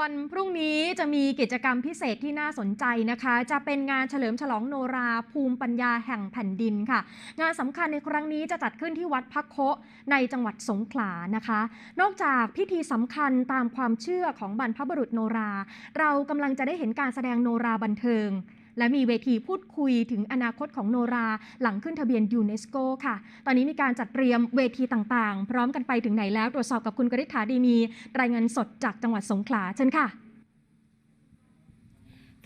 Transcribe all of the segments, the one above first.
วันพรุ่งนี้จะมีกิจกรรมพิเศษที่น่าสนใจนะคะ จะเป็นงานเฉลิมฉลองโนราภูมิปัญญาแห่งแผ่นดินค่ะ งานสำคัญในครั้งนี้จะจัดขึ้นที่วัดพักโคในจังหวัดสงขลานะคะ นอกจากพิธีสำคัญตามความเชื่อของบรรพบุรุษโนรา เรากำลังจะได้เห็นการแสดงโนราบันเทิง และมีเวทีพูดคุยถึงอนาคตของโนรา หลังขึ้นทะเบียนยูเนสโกค่ะ ตอนนี้มีการจัดเตรียมเวทีต่างๆ พร้อมกันไปถึงไหนแล้วตรวจสอบกับคุณกริษฐาดีมี รายงานสดจากจังหวัดสงขลาเชิญค่ะ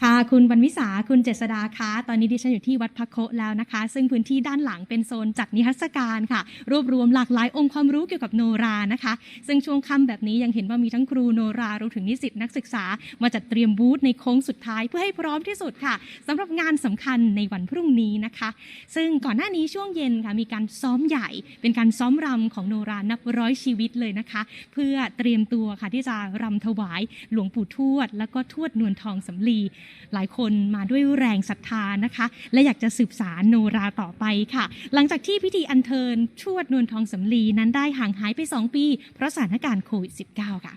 ค่ะคุณวันวิสาคุณเจษดาคะตอนนี้ดิฉันอยู่ที่วัดพักโคแล้วนะคะ ซึ่งพื้นที่ด้านหลังเป็นโซนจัดนิทรรศการค่ะ รวบรวมหลากหลายองค์ความรู้เกี่ยวกับโนรานะคะ ซึ่งช่วงค่ำแบบนี้ยังเห็นว่ามีทั้งครูโนรารวมถึงนิสิตนักศึกษา มาจัดเตรียมบูธในโค้งสุดท้ายเพื่อให้พร้อมที่สุดค่ะสำหรับงานสำคัญในวันพรุ่งนี้นะคะ ซึ่งก่อนหน้านี้ช่วงเย็นค่ะมีการซ้อมใหญ่ เป็นการซ้อมรำของโนรานับร้อยชีวิตเลยนะคะ เพื่อเตรียมตัวค่ะที่จะรำถวายหลวงปู่ทวด แล้วก็ทวดนวลทองสำลีหลายคนมาด้วยแรงศรัทธานะคะ และอยากจะสืบสารโนราต่อไปค่ะ หลังจากที่พิธีอัญเชิญชวดนวลทองสำลีนั้นได้ห่างหายไป 2 ปี เพราะสถานการณ์โควิด -19 ค่ะ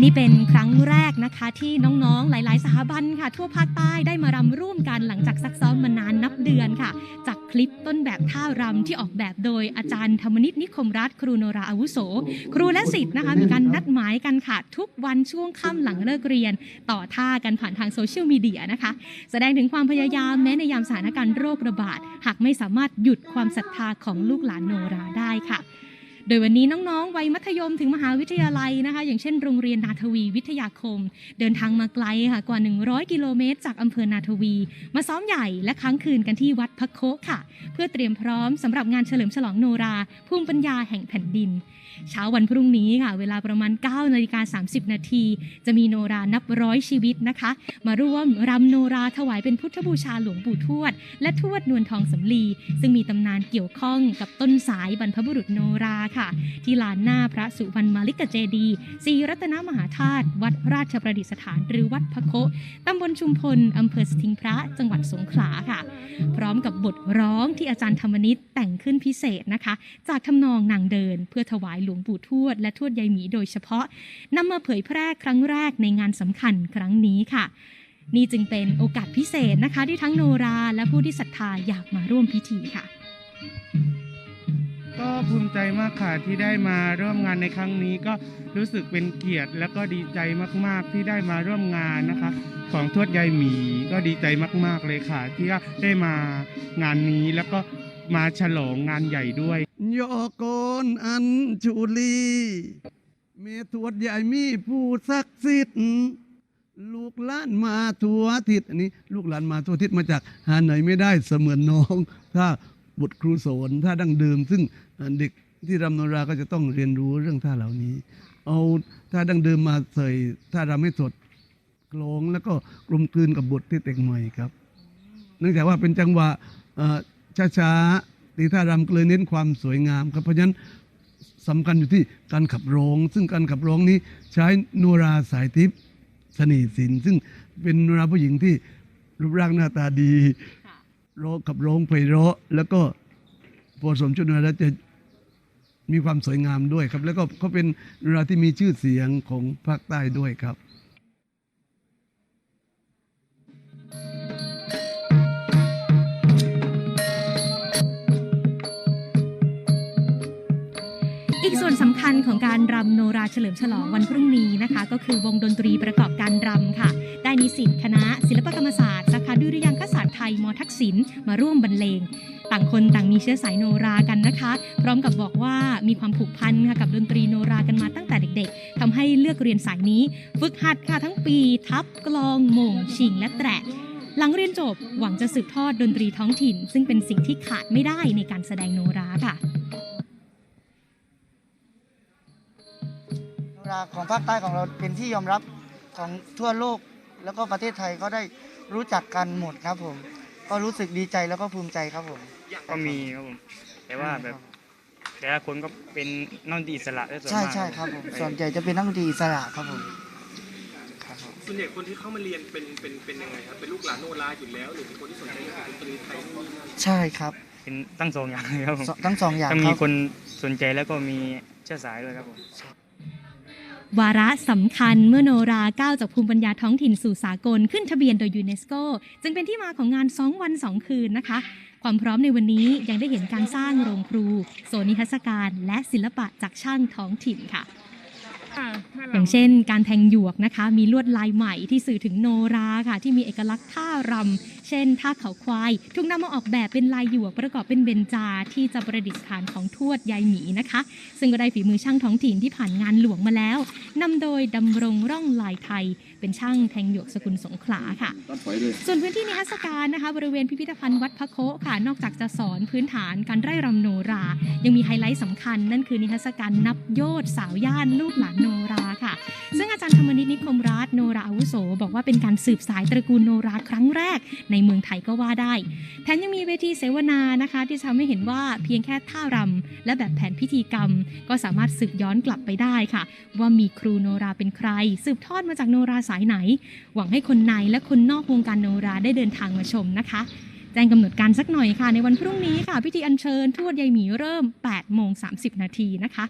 นี่เป็นครั้งแรกนะคะที่น้องๆ หลาย ๆ สถาบันค่ะ ทั่วภาคใต้ได้มารำร่วมกันหลังจากซักซ้อมมานานนับเดือนค่ะ จากคลิปต้นแบบท่ารำที่ออกแบบโดยอาจารย์ธรรมนิตนิคมรัตน์ครูโนราอาวุโส ครูและศิษย์นะคะ มีการนัดหมายกันค่ะ ทุกวันช่วงค่ำหลังเลิกเรียน ต่อท่ากันผ่านทางโซเชียลมีเดียนะคะ แสดงถึงความพยายามแม้ในยามสถานการณ์โรคระบาดหากไม่สามารถหยุดความศรัทธาของลูกหลานโนราได้ค่ะ โดยวันนี้น้องๆ วัยมัธยมถึงมหาวิทยาลัยนะคะ อย่างเช่นโรงเรียนนาทวีวิทยาคม เดินทางมาไกลค่ะกว่า 100 กิโลเมตร จากอำเภอนาทวี มาซ้อมใหญ่และค้างคืนกันที่วัดพักโคค่ะ เพื่อเตรียมพร้อมสำหรับงานเฉลิมฉลองโนรา ภูมิปัญญาแห่งแผ่นดิน เช้าวันพรุ่งนี้ค่ะ เวลาประมาณ9นาฬิกา30 นาทีจะมีโนรานับร้อยชีวิตนะคะ มาร่วมรำโนราถวายเป็นพุทธบูชาหลวงปู่ทวด และทวดนวลทองสำลีซึ่งมีตำนานเกี่ยวข้องกับต้นสายบรรพบุรุษโนราค่ะ ที่ลานหน้าพระสุวรรณมาลิกเจดีศรีรัตนมหาธาตุวัดราชประดิษฐาน หรือวัดพะโคตำบลชุมพลอำเภอสถิงพระจังหวัดสงขลาค่ะ พร้อมกับบทร้องที่อาจารย์ธรรมนิตแต่งขึ้นพิเศษนะคะ จากทำนองนางเดิน เพื่อถวายหลวงปู่ทวด และทวดยายหมีโดยเฉพาะนำมาเผยแพร่ครั้งแรกในงานสำคัญครั้งนี้ค่ะนี่จึงเป็นโอกาสพิเศษนะคะ ที่ทั้งโนราและผู้ที่ศรัทธาอยากมาร่วมพิธีค่ะ ก็ภูมิใจมากค่ะที่ได้มาร่วมงานในครั้งนี้ก็รู้สึกเป็นเกียรติ แล้วก็ดีใจมากๆที่ได้มาร่วมงานนะคะ ของทวดยายหมีก็ดีใจมาก ๆเลยค่ะ ที่ได้มางานนี้แล้วก็มาฉลองงานใหญ่ด้วยโยโกนอันจุลีเมทวดใหญ่มีผู้ศักดิ์สิทธิ์ลูกหลานมาทั่วทิศอันนี้ ลูกหลานมาทั่วทิศมาจากหาไหนไม่ได้เสมือนน้อง ถ้า บุตรครูสอนถ้าดั้งเดิม ซึ่งเด็กที่รำโนราก็จะต้องเรียนรู้เรื่องท่าเหล่านี้ เอาท่าดั้งเดิมมาใส่ท่ารำให้สดกลองแล้วก็กลมกลืนกับบทที่แต่งใหม่ครับ เนื่องจากว่าเป็นจังหวะช้าๆตีท่ารำก็เลยเน้นความสวยงามครับเพราะฉะนั้นสำคัญอยู่ที่การขับร้อง ซึ่งการขับร้องนี้ใช้โนราสายทิพย์สนิทสินซึ่งเป็นโนราผู้หญิงที่รูปร่างหน้าตาดี ร้องขับร้องไพเราะแล้วก็พอสมชุดนแล้วจะมีความสวยงามด้วยครับ แล้วก็เขาเป็นโนราที่มีชื่อเสียงของภาคใต้ด้วยครับอีกส่วนสำ คัญของการรำโนราเฉลิมฉลองวันพรุ่งนี้นะคะ ก็คือวงดนตรีประกอบการรำค่ะ ได้นิสิตคณะ ศิลปกรรมศาสตร์สาขาดุริยางคศาสตร์ไทยมทักษิณมาร่วมบรรเลง ต่างคนต่างมีเชื้อสายโนรากันนะคะ พร้อมกับบอกว่ามีความผูกพันค่ะกับดนตรีโนรากันมาตั้งแต่เด็กๆทำให้เลือกเรียนสายนี้ ฝึกหัดค่ะทั้งปี ทับกลองโมงชิงและแตะหลังเรียนจบหวังจะสืบทอดดนตรีท้องถิ่น ซึ่งเป็นสิ่งที่ขาดไม่ได้ในการแสดงโนราค่ะ โนราของภาคใต้ของเราเป็นที่ยอมรับของทั่วโลก แล้วก็ประเทศไทยก็ได้รู้จักกันหมดครับผม ก็รู้สึกดีใจแล้วก็ภูมิใจครับผมก็มีครับผมแต่ว่าแบบแต่ละคนก็เป็นนักดนตรีอิสระด้วยส่วนใช่มากใช่ครับผมส่วนใหญ่จะเป็นนักดนตรีอิสระครับผมครับผม ส่วนใหญ่คนที่เข้ามาเรียนเป็นเป็นเป็นยังไงครับเป็นลูกหลานโนราอยู่แล้ว หรือเป็นคนที่สนใจเรื่องดนตรีไทยนู่นนี่นั่นใช่ครับเป็นตั้งสองอย่างเลยครับผมสทั้งสองอย่างทั้งคมีรับคนสนใจแล้วก็มีเชื้อสายด้วยครับผม วาระสำคัญเมื่อโนราก้าวจากภูมิปัญญาท้องถิ่นสู่สากลขึ้นทะเบียนโดยยูเนสโก จึงเป็นที่มาของงาน 2 วัน 2 คืนนะคะ ความพร้อมในวันนี้ยังได้เห็นการสร้างโรงครู โซนนิทรรศการ และศิลปะจากช่างท้องถิ่นค่ะอย่างเช่น การแทงหยวกนะคะ มีลวดลายใหม่ที่สื่อถึงโนราค่ะ ที่มีเอกลักษณ์ท่ารำเช่นท่าเขาควายถูกนำมาออกแบบเป็นลายหยวกประกอบเป็นเบญจาที่จะประดิษฐานของทวดยายหมีนะคะ ซึ่งก็ได้ฝีมือช่างท้องถิ่นที่ผ่านงานหลวงมาแล้วนำโดยดำรงร่องลายไทย เป็นช่างแทงหยวกสกุลสงขลาค่ะ ส่วนพื้นที่นิทรรศการนะคะ บริเวณพิพิธภัณฑ์วัดพระโคะค่ะ นอกจากจะสอนพื้นฐานการไร่รำโนรา ยังมีไฮไลท์สำคัญ นั่นคือนิทรรศการนับโยธสาวย่านลูกหลานโนราค่ะ ซึ่งอาจารย์ธรรมนิตนิคมรัตน์โนราอาวุโส บอกว่าเป็นการสืบสายตระกูลโนราครั้งแรกในเมืองไทยก็ว่าได้ แถมยังมีเวทีเสวนานะคะ ที่ทำให้เห็นว่าเพียงแค่ท่ารำและแบบแผนพิธีกรรม ก็สามารถสืบย้อนกลับไปได้ค่ะ ว่ามีครูโนราเป็นใคร สืบทอดมาจากโนราสายไหน หวังให้คนในและคนนอกวงการโนราได้เดินทางมาชมนะคะ แจ้งกำหนดการสักหน่อยค่ะ ในวันพรุ่งนี้ค่ะ พิธีอัญเชิญทวดยายหมีเริ่ม8โมง30 นาทีนะคะ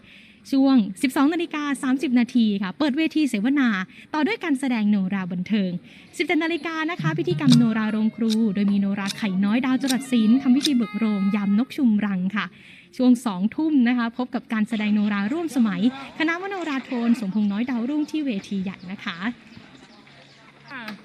ช่วง 12นาฬิกา30 นาทีค่ะ เปิดเวทีเสวนา ต่อด้วยการแสดงโนราบันเทิง 17นาฬิกานะคะ พิธีกรรมโนราโรงครู โดยมีโนราไข่น้อยดาวจรัสศิลป์ทำพิธีเบิกโรงยามนกชุมรังค่ะช่วง 2 ทุ่มนะคะ พบกับการแสดงโนราร่วมสมัย คณะมโนราโทนสมพงษ์น้อยดาวรุ่งที่เวทีใหญ่นะคะ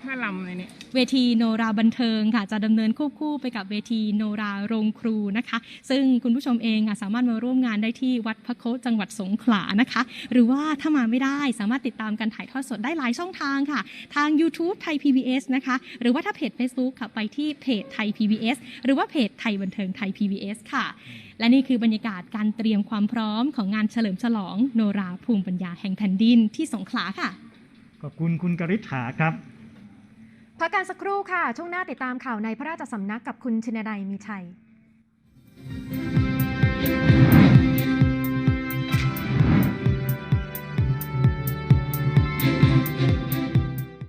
ถ้าลำเลยเนี่ยเวทีโนราบันเทิงค่ะ จะดำเนินควบคู่ไปกับเวทีโนราโรงครูนะคะ ซึ่งคุณผู้ชมเองอะสามารถมาร่วมงานได้ที่วัดพระโคจังหวัดสงขลานะคะ หรือว่าถ้ามาไม่ได้สามารถติดตามการถ่ายทอดสดได้หลายช่องทางค่ะ ทาง YouTube ไทย PBS นะคะ หรือว่าถ้าเพจ Facebook ค่ะไปที่เพจไทย PBS หรือว่าเพจไทยบันเทิงไทย PBS ค่ะ และนี่คือบรรยากาศการเตรียมความพร้อมของงานเฉลิมฉลอง โนราภูมิปัญญาแห่งแผ่นดินที่สงขลาค่ะ ขอบคุณคุณกริษฐาครับ พักการสักครู่ค่ะ ช่วงหน้าติดตามข่าวในพระราชสำนักกับคุณชินดายมีชัย